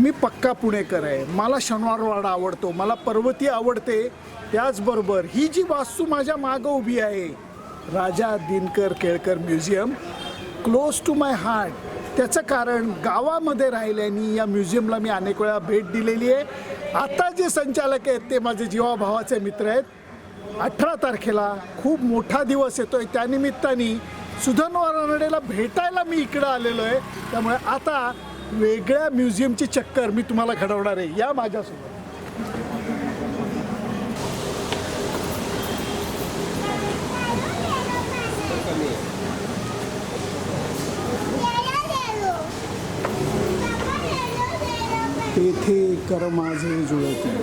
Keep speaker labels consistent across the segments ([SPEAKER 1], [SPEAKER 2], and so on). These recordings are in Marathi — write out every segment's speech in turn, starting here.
[SPEAKER 1] मी पक्का पुणेकर आहे. मला शनिवारवाडा आवडतो मला पर्वती आवडते. त्याचबरोबर ही जी वास्तू माझ्या मागं उभी आहे Raja Dinkar Kelkar museum close to my heart त्याचं कारण गावामध्ये राहिल्याने या म्युझियमला मी अनेक वेळा भेट दिलेली आहे. आता जे संचालक आहेत ते माझे जीवाभावाचे मित्र आहेत. अठरा तारखेला खूप मोठा दिवस येतोय. त्यानिमित्ताने सुधनवार रानडेला भेटायला मी इकडं आलेलो आहे. त्यामुळे आता वेगळ्या म्युझियमची चक्कर मी तुम्हाला घडवणार आहे या माझ्यासोबत. तेथे कर माझे जुळते.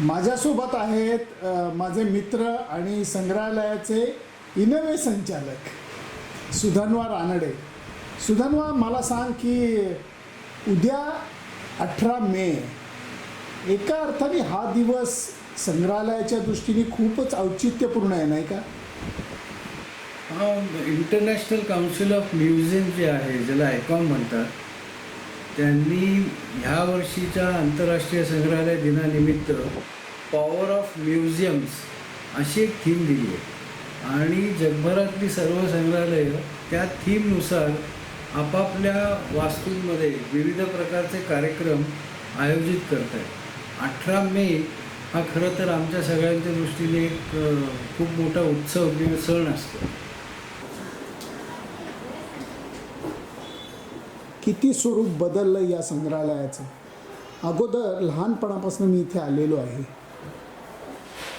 [SPEAKER 1] माझ्यासोबत आहेत माझे मित्र आणि संग्रहालयाचे इनवे संचालक सुधन्वा रानडे. सुधन्वा मला सांग की उद्या अठरा मे एका अर्थाने हा दिवस संग्रहालयाच्या दृष्टीने खूपच औचित्यपूर्ण आहे नाही का?
[SPEAKER 2] इंटरनॅशनल काउन्सिल ऑफ म्युझियम जे आहे ज्याला आयकॉम म्हणतात त्यांनी ह्या वर्षीच्या आंतरराष्ट्रीय संग्रहालय दिनानिमित्त पॉवर ऑफ म्युझियम्स अशी एक थीम दिली आहे. आणि जगभरातली सर्व संग्रहालयं त्या थीमनुसार आपापल्या वास्तूंमध्ये विविध प्रकारचे कार्यक्रम आयोजित करत आहेत. अठरा मे हा खरं तर आमच्या सगळ्यांच्या दृष्टीने एक खूप मोठा उत्सव किंवा सण असतो
[SPEAKER 1] किती स्वरूप बदललं या संग्रहालयाचं? अगोदर लहानपणापासून मी इथे आलेलो आहे.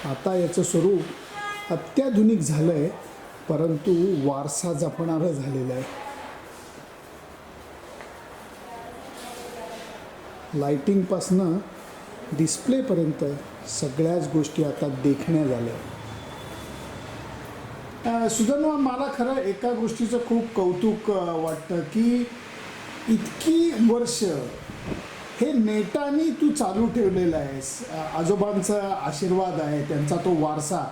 [SPEAKER 1] आता याचं स्वरूप अत्याधुनिक झालं आहे परंतु वारसा जपणारं झालेलं आहे. लाइटिंगपासनं डिस्प्लेपर्यंत सगळ्याच गोष्टी आता देखण्या झाल्या. सुजनवा मला खरं एका गोष्टीचं खूप कौतुक वाटतं की इतकी वर्ष हे नेटाने तू चालू ठेवलेलं आहेस. आजोबांचा आशीर्वाद आहे त्यांचा तो वारसा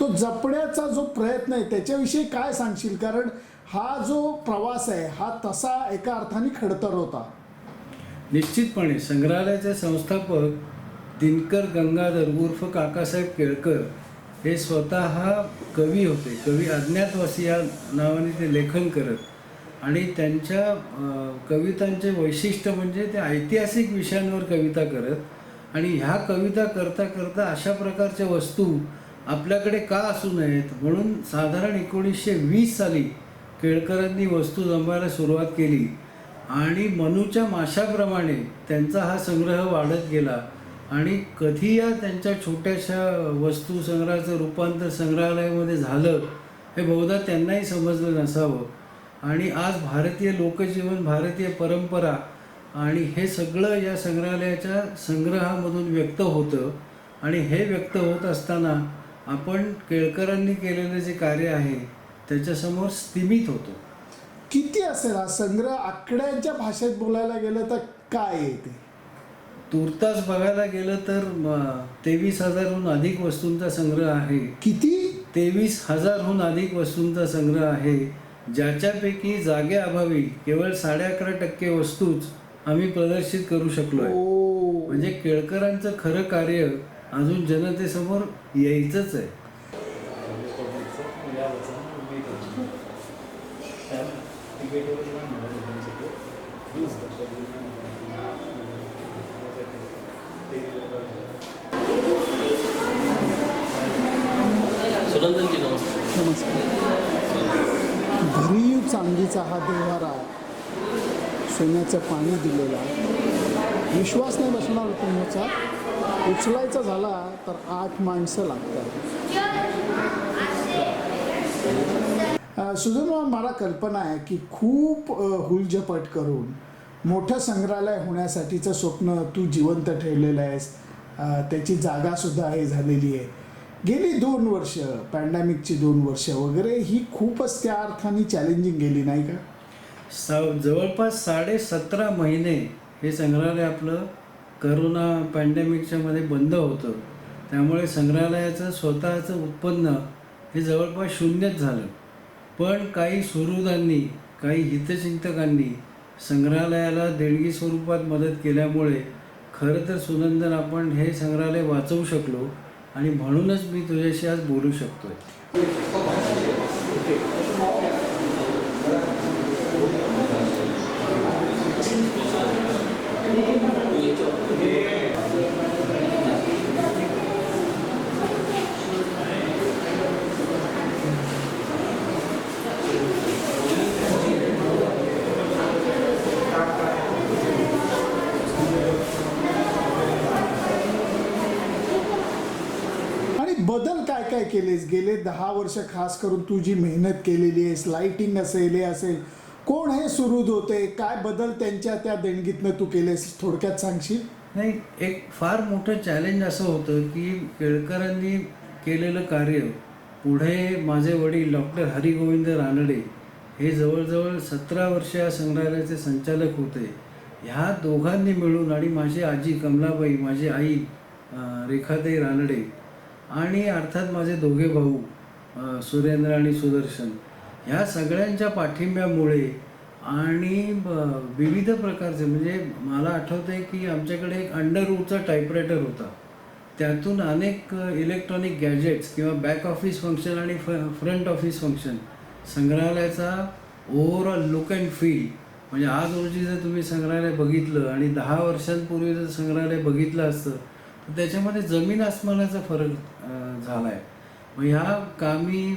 [SPEAKER 1] तो जपण्याचा जो प्रयत्न आहे त्याच्याविषयी काय सांगशील? कारण हा जो प्रवास आहे हा तसा एका अर्थाने खडतर होता.
[SPEAKER 2] निश्चितपणे. संग्रहालयाचे संस्थापक दिनकर गंगाधर उर्फ काकासाहेब केळकर हे स्वतः कवी होते. कवी अज्ञातवासी या नावाने ते लेखन करत. आणि त्यांच्या कवितांचे वैशिष्ट्य म्हणजे ते ऐतिहासिक विषयांवर कविता करत आणि ह्या कविता करता करता अशा प्रकारच्या वस्तू आपल्याकडे का असू नयेत? म्हणून साधारण एकोणीसशे वीस साली केळकरांनी वस्तू जमवायला सुरुवात केली. आणि मनूच्या माशाप्रमाणे त्यांचा हा संग्रह वाढत गेला. आणि कधी या त्यांच्या छोट्याशा वस्तू संग्रहाचं रूपांतर संग्रहालयामध्ये झालं हे बहुधा त्यांनाही समजलं नसावं. आणि आज भारतीय लोकजीवन भारतीय परंपरा आणि हे सगळं या संग्रहालयाच्या संग्रहामधून व्यक्त होतं. आणि हे व्यक्त होत असताना आपण केळकरांनी केलेलं जे कार्य आहे त्याच्यासमोर स्थिमित होतो.
[SPEAKER 1] किती असेल? हा संग्रह आकड्यांच्या भाषेत बोलायला गेलं तर काय आहे ते?
[SPEAKER 2] तुर्तास बघायला गेलं तर तेवीस हजारहून अधिक वस्तूंचा संग्रह आहे.
[SPEAKER 1] किती?
[SPEAKER 2] तेवीस हजारहून अधिक वस्तूंचा संग्रह आहे. ज्याच्यापैकी जागेअभावी केवळ साडे अकरा टक्के वस्तूच आम्ही प्रदर्शित करू शकलो आहे म्हणजे केळकरांचं खरं कार्य अजून जनतेसमोर यायचंच आहे.
[SPEAKER 3] नमस्कार.
[SPEAKER 1] चांदीचा हा देवारा सोन्याचं पाणी दिलेला विश्वास नाही बसणार तुमचा. उचलायचा झाला तर आठ माणसं लागतात. अ, सुजन मला कल्पना आहे की खूप हुलजपट हुलझपट करून मोठं संग्रहालय होण्यासाठीचं स्वप्न तू जिवंत ठेवलेलं आहेस. त्याची जागासुद्धा हे झालेली आहे. गेली दोन वर्ष पॅन्डेमिकची दोन वर्ष वगैरे ही खूपच त्या अर्थाने चॅलेंजिंग गेली नाही का?
[SPEAKER 2] सा जवळपास साडे सतरा महिने हे संग्रहालय आपलं करोना पॅन्डेमिकच्या मध्ये बंद होतं. त्यामुळे संग्रहालयाचं स्वतःचं उत्पन्न हे जवळपास शून्यच झालं. पण काही सुहृदांनी काही हितचिंतकांनी संग्रहालयाला देणगी स्वरूपात मदत केल्यामुळे खरं तर सुनंदन आपण हे संग्रहालय वाचवू शकलो. आणि म्हणूनच मी तुझ्याशी आज बोलू शकतोय.
[SPEAKER 1] आणि बदल काय काय केलेस? गेले दहा वर्ष खास करून तू जी मेहनत केलेली आहेस लाइटिंग असेल हे असेल कोण हे सुरू होते काय बदल त्यांच्या त्या देणगीतनं तू केलेस? थोडक्यात सांगशील?
[SPEAKER 2] नाही एक फार मोठं चॅलेंज असं होतं की केळकरांनी केलेलं कार्य पुढे माझे वडील डॉक्टर हरिगोविंद रानडे हे जवळजवळ सतरा वर्ष या संग्रहालयाचे संचालक होते. ह्या दोघांनी मिळून आणि माझी आजी कमलाबाई माझी आई रेखादेई रेखाताई रानडे आणि अर्थात माझे दोघे भाऊ सुरेंद्र आणि सुदर्शन ह्या सगळ्यांच्या पाठिंब्यामुळे आणि ब- विविध प्रकारचे म्हणजे मला आठवतं आहे की आमच्याकडे एक अंडरवूडचा टाईपरायटर होता. त्यातून अनेक इलेक्ट्रॉनिक गॅजेट्स किंवा बॅक ऑफिस फंक्शन आणि फ फ्रंट ऑफिस फंक्शन संग्रहालयाचा ओव्हरऑल लुक अँड फील म्हणजे आज रोजी जर तुम्ही संग्रहालय बघितलं आणि दहा वर्षांपूर्वी जर संग्रहालय बघितलं असतं त्याच्यामध्ये जमीन आसमानाचा फरक झाला आहे मग ह्या कामी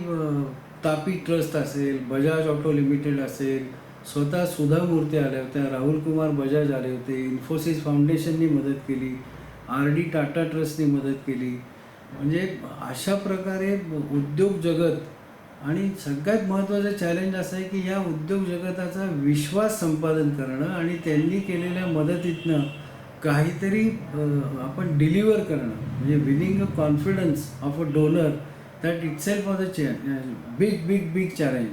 [SPEAKER 2] तापी ट्रस्ट असेल बजाज ऑटो लिमिटेड असेल स्वतः सुधा मूर्ती आल्या होत्या राहुल कुमार बजाज आले होते इन्फोसिस फाउंडेशननी मदत केली आर डी टाटा ट्रस्टनी मदत केली. म्हणजे अशा प्रकारे उद्योग जगत आणि सगळ्यात महत्त्वाचं चॅलेंज असं आहे की या उद्योग जगताचा विश्वास संपादन करणं आणि त्यांनी केलेल्या मदतीतनं काहीतरी अं, आपण डिलिव्हर करणं म्हणजे winning a confidence of a donor that itself of the big big big challenge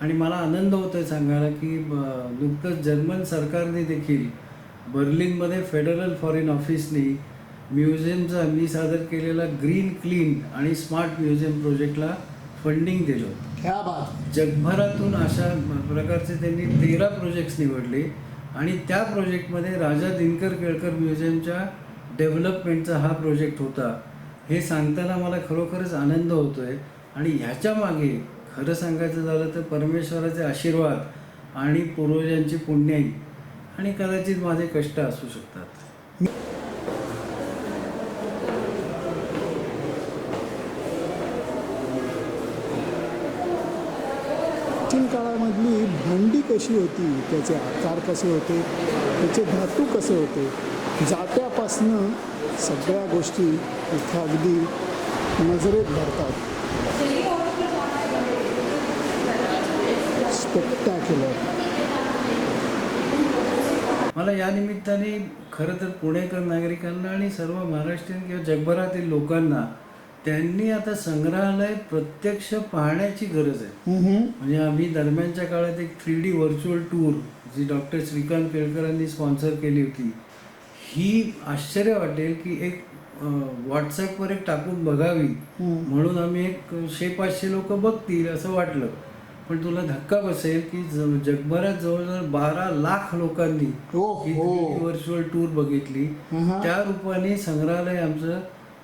[SPEAKER 2] आणि मला आनंद होतोय सांगायला की अं, नुकतंच जर्मन सरकारने देखील बर्लिनमध्ये फेडरल फॉरेन ऑफिसनी म्युझियमचा मी सादर केलेला ग्रीन क्लीन आणि स्मार्ट म्युझियम प्रोजेक्टला फंडिंग दिलं. जगभरातून अशा प्रकारचे त्यांनी तेरा प्रोजेक्ट्स निवडले. आणि त्या प्रोजेक्टमध्ये राजा दिनकर केळकर म्युझियमच्या डेव्हलपमेंटचा हा प्रोजेक्ट होता. हे सांगताना मला खरोखरच आनंद होतोय. आणि ह्याच्या मागे खरं सांगायचं झालं तर परमेश्वराचे आशीर्वाद आणि पूर्वजांची पुण्याई आणि कदाचित माझे कष्ट असू शकतात.
[SPEAKER 1] काळामधली भांडी कशी होती? त्याचे आकार कसे होते? त्याचे धातू कसे होते? जात्यापासनं सगळ्या गोष्टी इथं अगदी नजरेत भरतात. स्पेक्टॅक्युलर
[SPEAKER 2] मला या निमित्ताने खरं तर पुणेकर नागरिकांना आणि सर्व महाराष्ट्रीयन किंवा जगभरातील लोकांना त्यांनी आता संग्रहालय प्रत्यक्ष पाहण्याची गरज आहे. म्हणजे आम्ही दरम्यानच्या काळात एक थ्री डी व्हर्च्युअल टूर जी डॉक्टर श्रीकांत केळकरांनी स्पॉन्सर केली होती ही आश्चर्य वाटेल की एक व्हॉट्सॲपवर एक टाकून बघावी. म्हणून आम्ही एक शे पाचशे लोक बघतील असं वाटलं. पण तुला धक्का बसेल की जगभरात जवळजवळ बारा लाख लोकांनी
[SPEAKER 1] हो
[SPEAKER 2] व्हर्च्युअल टूर बघितली. त्या रूपाने संग्रहालय आमचं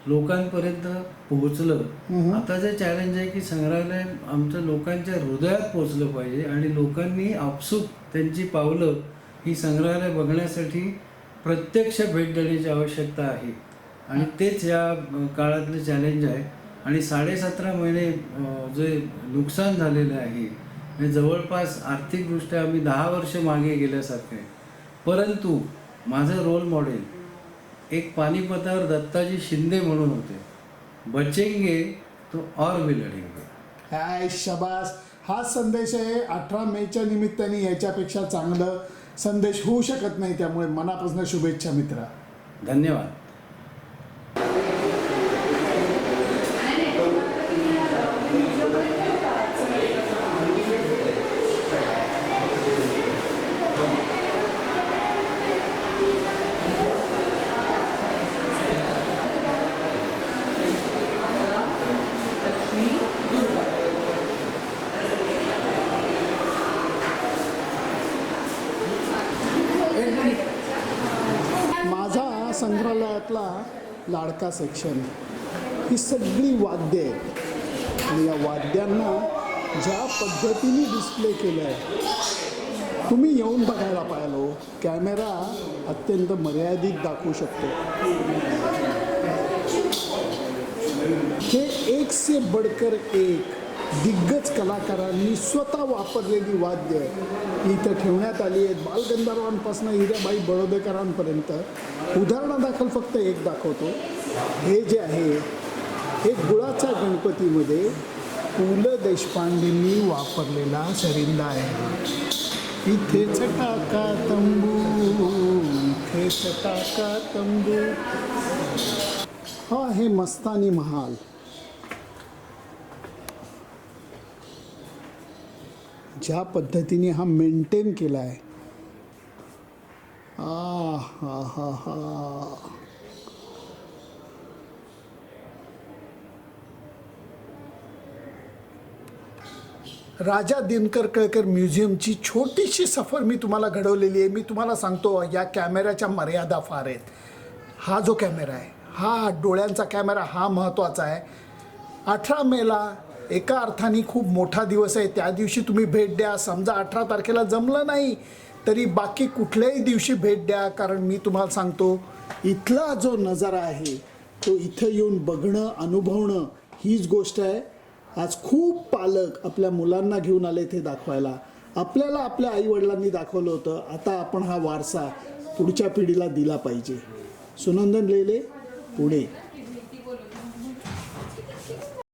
[SPEAKER 2] लोकांपर्यंत पोहोचलं. आता जे चॅलेंज आहे की संग्रहालय आमचं लोकांच्या हृदयात पोहोचलं पाहिजे आणि लोकांनी आपसूक त्यांची पावलं ही संग्रहालय बघण्यासाठी प्रत्यक्ष भेट देण्याची आवश्यकता आहे. आणि तेच या काळातलं चॅलेंज आहे. आणि साडेसतरा महिने जे नुकसान झालेलं आहे म्हणजे जवळपास आर्थिकदृष्ट्या आम्ही दहा वर्ष मागे गेल्यासारखं परंतु माझं रोल मॉडेल एक पानिपतावर दत्ताजी शिंदे म्हणून होते. बचेंगे तो और भी लढेंगे
[SPEAKER 1] हाय शबास. हा संदेश आहे अठरा मेच्या निमित्ताने याच्यापेक्षा चांगलं संदेश होऊ शकत नाही त्यामुळे मनापासून शुभेच्छा मित्रा.
[SPEAKER 2] धन्यवाद.
[SPEAKER 1] संग्रहालयातला लाडका सेक्शन ही सगळी वाद्य आहेत. आणि या वाद्यांना ज्या पद्धतीने डिस्प्ले केलं आहे तुम्ही येऊन बघायला पाहिलो हो. कॅमेरा अत्यंत मर्यादित दाखवू शकतो. हे एक से बढ़कर एक दिग्गज कलाकारांनी स्वतः वापरलेली वाद्य इथं ठेवण्यात आली आहेत. बालगंधर्वांपासून हिराबाई बडोदेकरांपर्यंत. उदाहरणादाखल फक्त एक दाखवतो. हे जे आहे हे गुळाच्या गणपतीमध्ये पु ल देशपांडेंनी वापरलेला सरिंदा आहे. इथेच टाका तंबू इथेच टाका तंबू. हा हे मस्तानी महाल. ज्या पद्धतीने हा मेंटेन केला आहे. आ हा हा हा. राजा दिनकर केळकर म्युझियमची छोटीशी सफर मी तुम्हाला घडवलेली आहे. मी तुम्हाला सांगतो या कॅमेऱ्याच्या मर्यादा फार आहेत. हा जो कॅमेरा आहे हा डोळ्यांचा कॅमेरा हा महत्त्वाचा आहे. अठरा मेला एका अर्थाने खूप मोठा दिवस आहे. त्या दिवशी तुम्ही भेट द्या. समजा अठरा तारखेला जमलं नाही तरी बाकी कुठल्याही दिवशी भेट द्या. कारण मी तुम्हाला सांगतो इथला जो नजारा आहे तो इथं येऊन बघणं अनुभवणं हीच गोष्ट आहे. आज खूप पालक आपल्या मुलांना घेऊन आले ते दाखवायला. आपल्याला आपल्या आईवडिलांनी दाखवलं होतं. आता आपण हा वारसा पुढच्या पिढीला दिला पाहिजे. सुनंदन लेले पुणे.